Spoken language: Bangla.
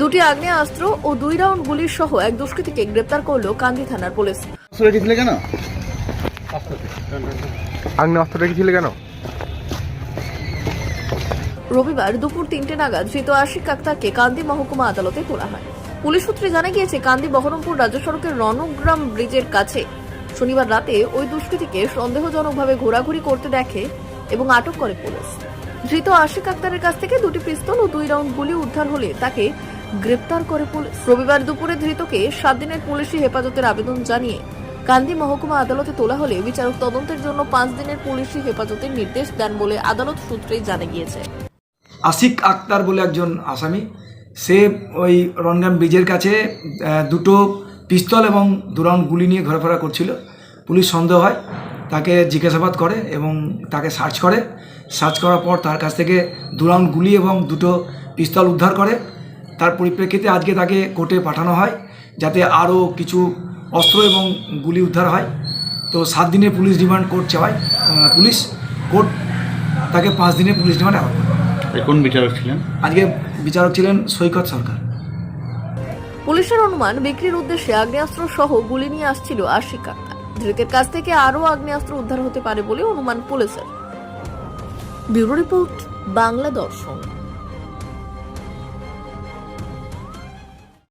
দুটি আগ্নেয়াস্ত্র ও দুই রাউন্ড গুলির সহ এক দুষ্কৃতীকে গ্রেপ্তার করল কান্দি থানার পুলিশ। রেখেছিলে কেন? আগ্নে রেখেছিলে কেন? রবিবার দুপুর তিনটে নাগাদ ধৃত আশিক আক্তারকে কান্দি মহকুমা আদালতে তোলা হয়। পুলিশ সূত্রে জানা গিয়েছে কান্দি বহরমপুর রাজ্য সড়কের রণগ্রাম ব্রিজের কাছে শনিবার রাতে ওই দুষ্কৃতীকে সন্দেহজনকভাবে ঘোরাঘুরি করতে দেখে এবং আটক করে পুলিশ। ধৃত আশিক আক্তারের কাছ থেকে দুটি পিস্তল ও দুই রাউন্ড গুলি উদ্ধার হলে তাকে গ্রেপ্তার করে পুলিশ রবিবার দুপুরে ধৃতকে সাত দিনের পুলিশি হেফাজতের আবেদন জানিয়ে কান্দি মহকুমা আদালতে তোলা হলে বিচারক তদন্তের জন্য পাঁচ দিনের পুলিশি হেফাজতের নির্দেশ দেন বলে আদালত সূত্রেই জানা গিয়েছে। আশিক আক্তার বলে একজন আসামি। সে ওই রনগান ব্রিজের কাছে দুটো পিস্তল এবং দু রাউন্ড গুলি নিয়ে ঘোরাফেরা করছিল। পুলিশ সন্দেহ হয়, তাকে জিজ্ঞাসাবাদ করে এবং তাকে সার্চ করে। সার্চ করার পর তার কাছ থেকে দু রাউন্ড গুলি এবং দুটো পিস্তল উদ্ধার করে। তার পরিপ্রেক্ষিতে আজকে তাকে কোর্টে পাঠানো হয় যাতে আরও কিছু অস্ত্র এবং গুলি উদ্ধার হয়। তো সাত দিনের পুলিশ রিমান্ড কোর্ট চাওয়ায় পুলিশ কোর্ট তাকে পাঁচ দিনের পুলিশ রিমান্ড অ্যাওয়ার্ড কোন বিচারক ছিলেন? আজকে বিচারক ছিলেন সৈকত সরকার। পুলিশের অনুমান বিক্রির উদ্দেশ্যে আগ্নেয়াস্ত্র সহ গুলি নিয়ে আসছিল আশিক আক্তার। ধৃতের কাছ থেকে আরও আগ্নেয়াস্ত্র উদ্ধার হতে পারে বলে অনুমান পুলিশের। ব্যুরো রিপোর্ট বাংলা দর্শন।